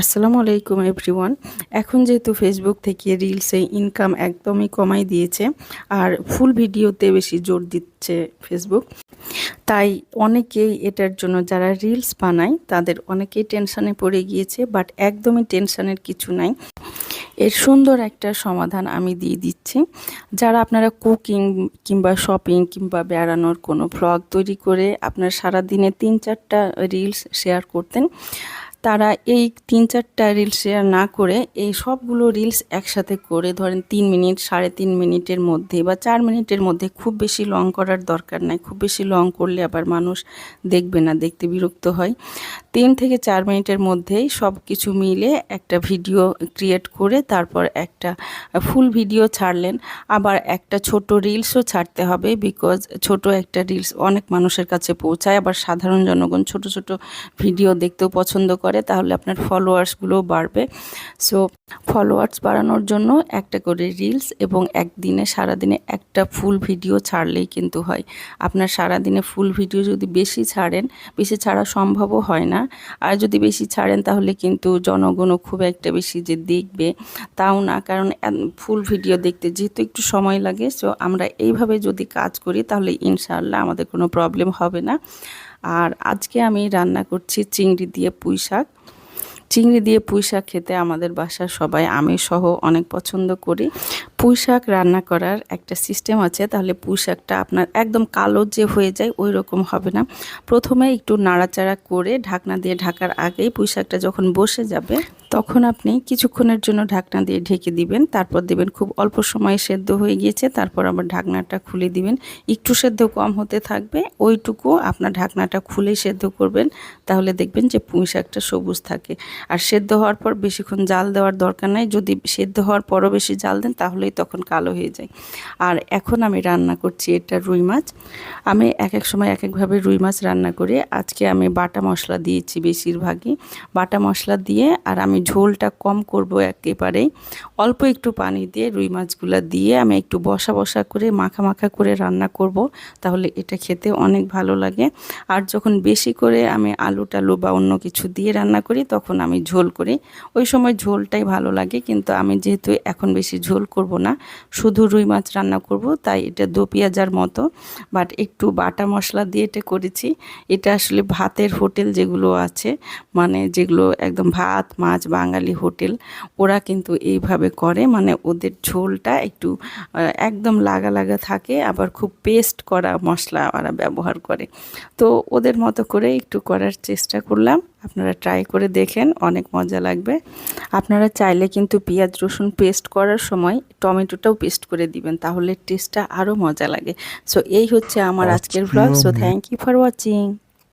আসসালামু আলাইকুম এভরিওয়ান। এখন যেহেতু ফেসবুক থেকে রিলসে ইনকাম একদমই কমাই দিয়েছে, আর ফুল ভিডিওতে বেশি জোর দিচ্ছে ফেসবুক তাই অনেকেই এটার জন্য যারা রিলস বানায়, তাদের অনেকেই টেনশানে পড়ে গিয়েছে বাট একদমই টেনশানের কিছু নাই। এর সুন্দর একটা সমাধান আমি দিয়ে দিচ্ছি। যারা আপনারা কুকিং কিংবা শপিং কিংবা বেড়ানোর কোনো ভ্লগ তৈরি করে আপনার সারা দিনে তিন চারটা রিলস শেয়ার করতেন তারা এই তিন চারটা রিলস শেয়ার না করে এই সবগুলো রিলস একসাথে করে ধরেন তিন মিনিট, সাড়ে তিন মিনিটের মধ্যে বা চার মিনিটের মধ্যে খুব বেশি লং করার দরকার নাই। খুব বেশি লং করলে আবার মানুষ দেখবে না, দেখতে বিরক্ত হয়। তিন থেকে চার মিনিটের মধ্যেই সব কিছু মিলে একটা ভিডিও ক্রিয়েট করে তারপর একটা ফুল ভিডিও ছাড়লেন। আবার একটা ছোট রিলসও ছাড়তে হবে বিকজ ছোট একটা রিলস অনেক মানুষের কাছে পৌঁছায়। আবার সাধারণ জনগণ ছোট ছোট ভিডিও দেখতেও পছন্দ করে, তাহলে আপনার ফলোয়ার্সগুলোও বাড়বে। সো ফলোয়ার্স বাড়ানোর জন্য একটা করে রিলস এবং একদিনে, সারাদিনে একটা ফুল ভিডিও ছাড়লেই কিন্তু হয়। আপনার সারাদিনে ফুল ভিডিও যদি বেশি ছাড়েন, বেশি ছাড়া সম্ভবও হয় না। আর যদি বেশি ছাড়েন তাহলে কিন্তু জনগণও খুব একটা বেশি যে দেখবে তাও না। কারণ ফুল ভিডিও দেখতে যেহেতু একটু সময় লাগে, সো আমরা এইভাবে যদি কাজ করি তাহলে ইনশাআল্লাহ আমাদের কোনো প্রবলেম হবে না। আর আজকে আমি রান্না করছি চিংড়ি দিয়ে পুঁই শাক। চিংড়ি দিয়ে পুঁই শাক খেতে আমাদের বাসার সবাই, আমি সহ অনেক পছন্দ করি। পুঁই শাক রান্না করার একটা সিস্টেম আছে, তাহলে পুঁই শাকটা আপনার একদম কালো যে হয়ে যায় ওই রকম হবে না। প্রথমে একটু নাড়াচাড়া করে ঢাকনা দিয়ে ঢাকার আগেই পুঁই শাকটা যখন বসে যাবে তখন আপনি কিছুক্ষণের জন্য ঢাকনা দিয়ে ঢেকে দিবেন, তারপর দেবেন খুব অল্প সময়ে সেদ্ধ হয়ে গিয়েছে, তারপর আবার ঢাকনাটা খুলে দিবেন। একটু সেদ্ধ কম হতে থাকবে, ওইটুকু আপনার ঢাকনাটা খুলে সেদ্ধ করবেন, তাহলে দেখবেন যে পুঁই শাকটা সবুজ থাকে। আর সেদ্ধ হওয়ার পর বেশিক্ষণ জাল দেওয়ার দরকার নাই, যদি সেদ্ধ হওয়ার পরও বেশি জাল দেন, তাহলেই তখন কালো হয়ে যায়। আর এখন আমি রান্না করছি এটা রুই মাছ। আমি এক এক সময় এক একভাবে রুই মাছ রান্না করি। আজকে আমি বাটা মশলা দিয়েছি বেশিরভাগই। বাটা মশলা দিয়ে আর আমি ঝোলটা কম করব একেবারেই অল্প একটু পানি দিয়ে রুই মাছগুলো দিয়ে আমি একটু বসা বসা করে, মাখা মাখা করে রান্না করব, তাহলে এটা খেতে অনেক ভালো লাগে। আর যখন বেশি করে আমি আলু টালু বা অন্য কিছু দিয়ে রান্না করি, তখন আমি ঝোল করি। ওই সময় ঝোলটাই ভালো লাগে, কিন্তু আমি যেহেতু এখন বেশি ঝোল করব না, শুধু রুই মাছ রান্না করব, তাই এটা দো পেঁয়াজার মতো। বাট একটু বাটা মশলা দিয়ে এটা করেছি। এটা আসলে ভাতের হোটেল যেগুলো আছে মানে যেগুলো একদম ভাত, মাছ বাঙালি হোটেল ওরা কিন্তু এইভাবে করে মানে ওদের ঝোলটা একটু একদম লাগা লাগা থাকে আবার খুব পেস্ট করা মশলা ওরা ব্যবহার করে। তো ওদের মতো করে একটু করার চেষ্টা করলাম। আপনারা ট্রাই করে দেখেন অনেক মজা লাগবে। আপনারা চাইলে কিন্তু পেঁয়াজ রসুন পেস্ট করার সময় টমেটোটাও পেস্ট করে দিবেন তাহলে টেস্টটা আরও মজা লাগে। সো এই হচ্ছে আমার আজকের blog so thank you for watching